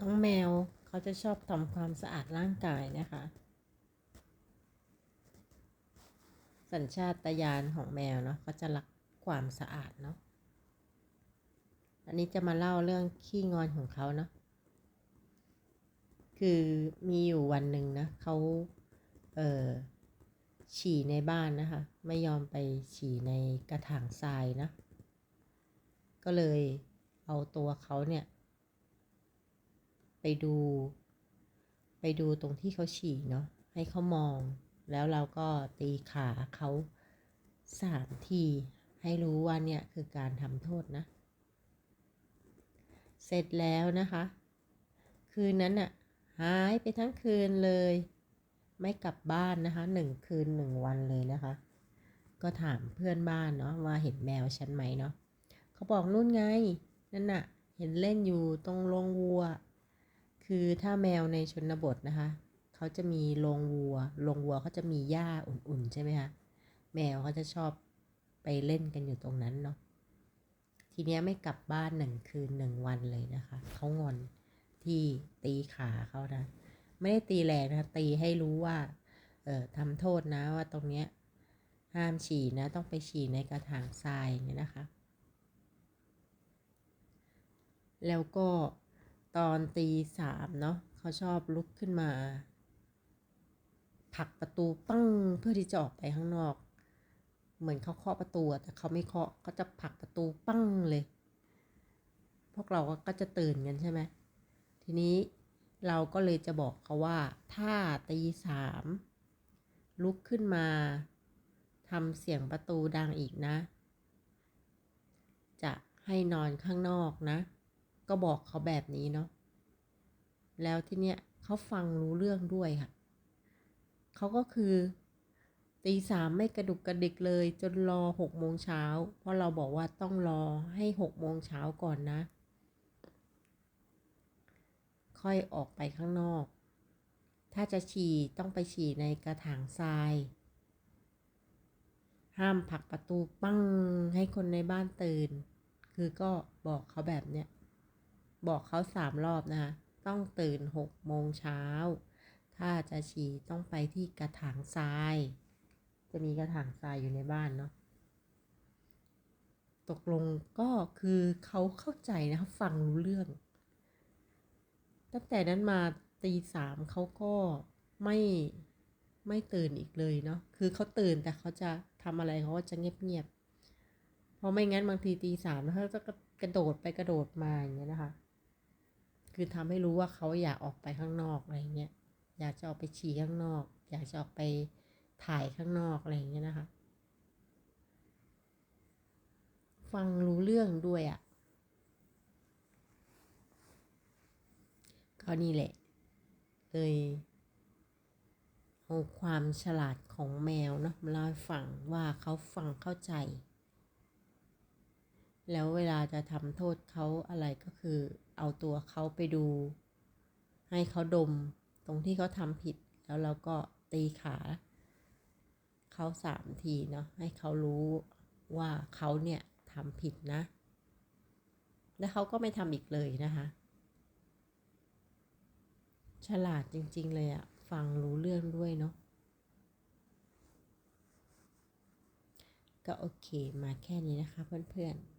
น้องแมวเขาจะชอบทำความสะอาดร่างกายนะคะ สัญชาตญาณของแมวเนาะเขาจะรักความสะอาดเนาะอันนี้จะมาเล่าเรื่องขี้งอนของเขาเนาะคือมีอยู่วันหนึ่งนะเขาเออฉี่ในบ้านนะคะ ไม่ยอมไปฉี่ในกระถางทรายนะ ก็เลยเอาตัวเขาเนี่ย ไปดู ไปดูตรงที่เขาฉี่เนาะให้เขามอง แล้วเราก็ตีขาเขาสามทีให้รู้ว่าเนี่ยคือการทำโทษนะ เสร็จแล้วนะคะ คืนนั้นอะหายไปทั้งคืนเลย ไม่กลับบ้านนะคะหนึ่งคืนหนึ่งวันเลยนะคะ ก็ถามเพื่อนบ้านเนาะว่าเห็นแมวฉันไหมเนาะเขาบอกนู่นไงนั่นน่ะ เห็นเล่นอยู่ตรงโรงวัว คือถ้าแมวในชนบทนะคะ เขาจะมีโรงวัวโรงวัวเขาจะมีหญ้าอุ่นๆ ใช่ไหมคะแมวเขาจะชอบไปเล่นกันอยู่ตรงนั้นเนาะทีเนี้ยไม่กลับบ้านหนึ่งคืนหนึ่งวันเลยนะคะเขางอนที่ตีขาเขานะ ไม่ได้ตีแรงนะตีให้รู้ว่า เออทำโทษนะว่าตรงเนี้ยห้ามฉี่นะ ต้องไปฉี่ในกระถางทรายเงี้ยนะคะ แล้วก็ ตอนตีสามเนาะเขาชอบลุกขึ้นมาผลักประตูปั้งเพื่อที่จะออกไปข้างนอก เหมือนเขาเคาะประตูแต่เขาไม่เคาะเขาจะผลักประตูปั้งเลย พวกเราก็จะตื่นกันใช่ไหมทีนี้เราก็เลยจะบอกเขาว่า ถ้าตีสามลุกขึ้นมาทำเสียงประตูดังอีกนะ จะให้นอนข้างนอกนะ ก็บอกเขาแบบนี้เนาะแล้วที่เนี้ยเขาฟังรู้เรื่องด้วยค่ะเขาก็คือตีสามไม่กระดุกกระดิกเลย จนรอหกโมงเช้า เพราะเราบอกว่าต้องรอให้หกโมงเช้าก่อนนะ ค่อยออกไปข้างนอก ถ้าจะฉี่ต้องไปฉี่ในกระถางทราย ห้ามผักประตูปั้งให้คนในบ้านตื่น คือก็บอกเขาแบบเนี้ย บอกเขาสามรอบนะคะ ต้องตื่นหกโมงเช้า ถ้าจะฉี่ต้องไปที่กระถางทราย จะมีกระถางทรายอยู่ในบ้านเนาะ ตกลงก็คือเขาเข้าใจนะคะฟังรู้เรื่อง ตั้งแต่นั้นมาตีสามเขาก็ไม่ไม่ตื่นอีกเลยเนาะ คือเขาตื่นแต่เขาจะทำอะไรเขาก็จะเงียบๆเพราะไม่งั้นบางทีตีสามแล้วเขาจะกระโดดไปกระโดดมาอย่างเงี้ยนะคะ คือทำให้รู้ว่าเขาอยากออกไปข้างนอกอะไรเงี้ย อยากจะออกไปฉี่ข้างนอก อยากจะออกไปถ่ายข้างนอกอะไรเงี้ยนะคะ ฟังรู้เรื่องด้วยอะ่ะก็นี่แหละ เลยเอาความฉลาดของแมวเนาะมาเล่าให้ฟังว่าเขาฟังเข้าใจ แล้วเวลาจะทำโทษเขาอะไรก็คือ เอาตัวเขาไปดู ให้เขาดมตรงที่เขาทำผิด แล้วเราก็ตีขาเขาสามทีเนาะให้เขารู้ว่าเขาเนี่ยทำผิดนะ แล้วเขาก็ไม่ทำอีกเลยนะคะ ฉลาดจริง ๆ เลยอะฟังรู้เรื่องด้วยเนาะก็โอเคมาแค่นี้นะคะเพื่อนๆ